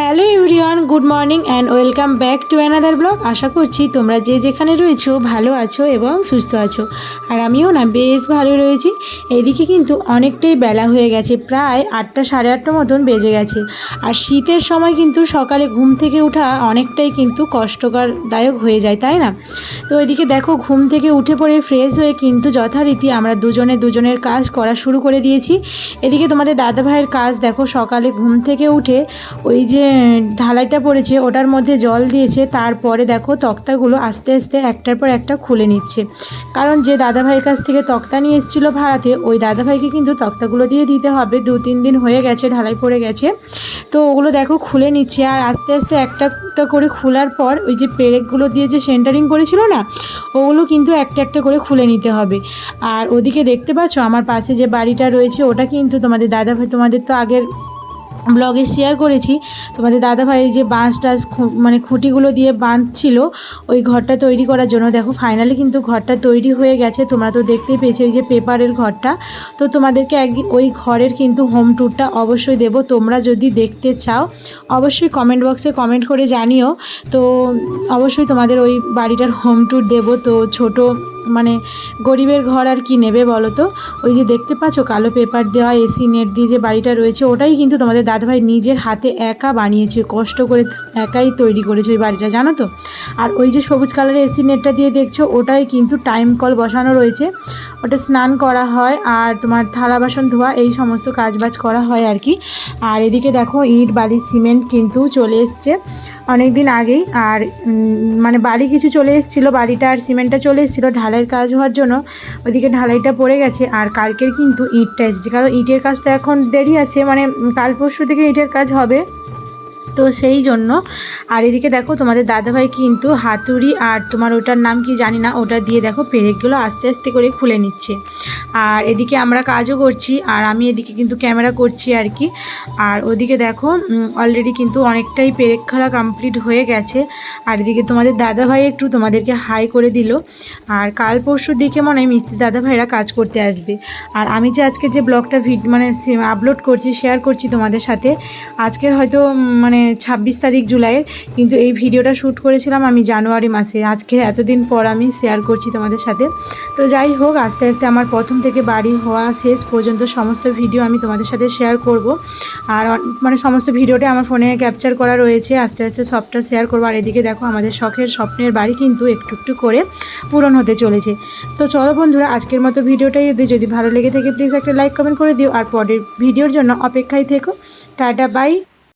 Hello everyone, good morning and welcome back to another blog. আশা করছি তোমরা যে যেখানে রয়েছো ভালো আছো এবং সুস্থ আছো। আর আমিও না, বেশ ভালো রয়েছি। এদিকে কিন্তু অনেকটাই বেলা হয়ে গেছে, প্রায় আটটা সাড়ে আটটা মতন বেজে গেছে। আর শীতের সময় কিন্তু সকালে ঘুম থেকে ওঠা অনেকটাই কিন্তু কষ্টকরদায়ক হয়ে যায়, তাই না? তো এদিকে দেখো, ঘুম থেকে উঠে পড়ে ফ্রেশ হয়ে কিন্তু যথারীতি আমরা দুজনে দুজনের কাজ করা শুরু করে দিয়েছি। এদিকে তোমাদের দাদা ভাইয়ের কাজ দেখো, সকালে ঘুম থেকে উঠে ওই যে ঢালাইটা পড়েছে, ওটার মধ্যে জল দিয়েছে, তারপরে দেখো তক্তাগুলো আস্তে আস্তে একটার পর একটা খুলে নিচ্ছে। কারণ যে দাদাভাইয়ের কাছ থেকে তক্তা নিয়ে এসেছিল ভাড়াতে, ওই দাদাভাইকে কিন্তু তক্তাগুলো দিয়ে দিতে হবে। দু, তিন দিন হয়ে গেছে, ঢালাই পড়ে গেছে। তো ওগুলো দেখো খুলে নিচ্ছে, আর আস্তে আস্তে একটা একটা করে খোলার পর ওই যে পেরেকগুলো দিয়ে যে সেন্টারিং করেছিল না, ওগুলো কিন্তু একটা একটা করে খুলে নিতে হবে। আর ওদিকে দেখতে পাচ্ছ, আমার পাশে যে বাড়িটা রয়েছে, ওটা কিন্তু তোমাদের দাদাভাই, তোমাদের তো আগের ব্লগে শেয়ার করেছি। তোমাদের দাদা ভাই যে বাঁশ টাস মানে খুঁটিগুলো দিয়ে বাঁধছিল, ওই ঘরটা তৈরি করার জন্য। দেখো ফাইনালি কিন্তু ঘরটা তৈরি হয়ে গেছে। তোমরা তো দেখতেই পেয়েছ ওই যে পেপারের ঘরটা। তো তোমাদেরকে একদিন ওই ঘরের কিন্তু হোম ট্যুরটা অবশ্যই দেব। তোমরা যদি দেখতে চাও, অবশ্যই কমেন্ট বক্সে কমেন্ট করে জানিও। তো অবশ্যই তোমাদের ওই বাড়িটার হোম ট্যুর দেবো। তো ছোট মানে গরিবের ঘর আর কি নেবে বলো তো? ওই যে দেখতে পাচ্ছ কালো পেপার দেওয়া এসি নেট দিয়ে যে বাড়িটা রয়েছে, ওটাই কিন্তু তোমাদের দাদাভাই নিজের হাতে একা বানিয়েছে, কষ্ট করে একাই তৈরি করেছে ওই বাড়িটা, জানো তো? আর ওই যে সবুজ কালারের এসি নেটটা দিয়ে দেখছ, ওটাই কিন্তু টাইম কল বসানো রয়েছে। ওটা স্নান করা হয় আর তোমার থালা বাসন ধোয়া, এই সমস্ত কাজবাজ করা হয় আর কি। আর এদিকে দেখো ইট, বালি, সিমেন্ট কিন্তু চলে এসছে অনেক দিন আগেই। আর মানে বালি কিছু চলে এসেছিল বাড়িটা আর সিমেন্টটা চলে এসেছিল ঢালাইয়ের কাজ হওয়ার জন্য ওইদিকে ঢালাইটা পড়ে গেছে। আর কালকের কিন্তু ইঁটটা এসেছে। কারণ ইটের কাজ তো এখন দেরি আছে। মানে কাল পরশু থেকে ইঁটের কাজ হবে। তো সেই জন্য। আর এদিকে দেখো তোমাদের দাদাভাই কিন্তু হাতুড়ি আর তোমার ওটার নাম কি জানি না, ওটা দিয়ে দেখো পেরেকগুলো আস্তে আস্তে করে খুলে নিচ্ছে। আর এদিকে আমরা কাজও করছি আর আমি এদিকে কিন্তু ক্যামেরা করছি আর কি। আর ওদিকে দেখো অলরেডি কিন্তু অনেকটাই পেরেক খেলা কমপ্লিট হয়ে গেছে। আর এদিকে তোমাদের দাদাভাই একটু তোমাদেরকে হাই করে দিল। আর কাল পরশু দিকে মনে হয় মিস্ত্রি দাদাভাইরা কাজ করতে আসবে। আর আমি যে আজকে যে ব্লগটা ভিড মানে আপলোড করছি শেয়ার করছি তোমাদের সাথে, আজকের হয়তো মানে ছাব্বিশ তারিখ জুলাইয়ের, কিন্তু এই ভিডিওটা শ্যুট করেছিলাম আমি জানুয়ারি মাসে। আজকে এতদিন পর আমি শেয়ার করছি তোমাদের সাথে। তো যাই হোক, আস্তে আস্তে আমার প্রথম থেকে বাড়ি হওয়া শেষ পর্যন্ত সমস্ত ভিডিও আমি তোমাদের সাথে শেয়ার করব। আর মানে সমস্ত ভিডিওটা আমার ফোনে ক্যাপচার করা রয়েছে, আস্তে আস্তে সবটা শেয়ার করব। আর এদিকে দেখো, আমাদের শখের স্বপ্নের বাড়ি কিন্তু একটু একটু করে পূরণ হতে চলেছে। তো চলো বন্ধুরা, আজকের মতো ভিডিওটাই অবধি। যদি ভালো লেগে থাকে প্লিজ একটা লাইক কমেন্ট করে দিও। আর পরের ভিডিওর জন্য অপেক্ষায় থেকো। Tata bye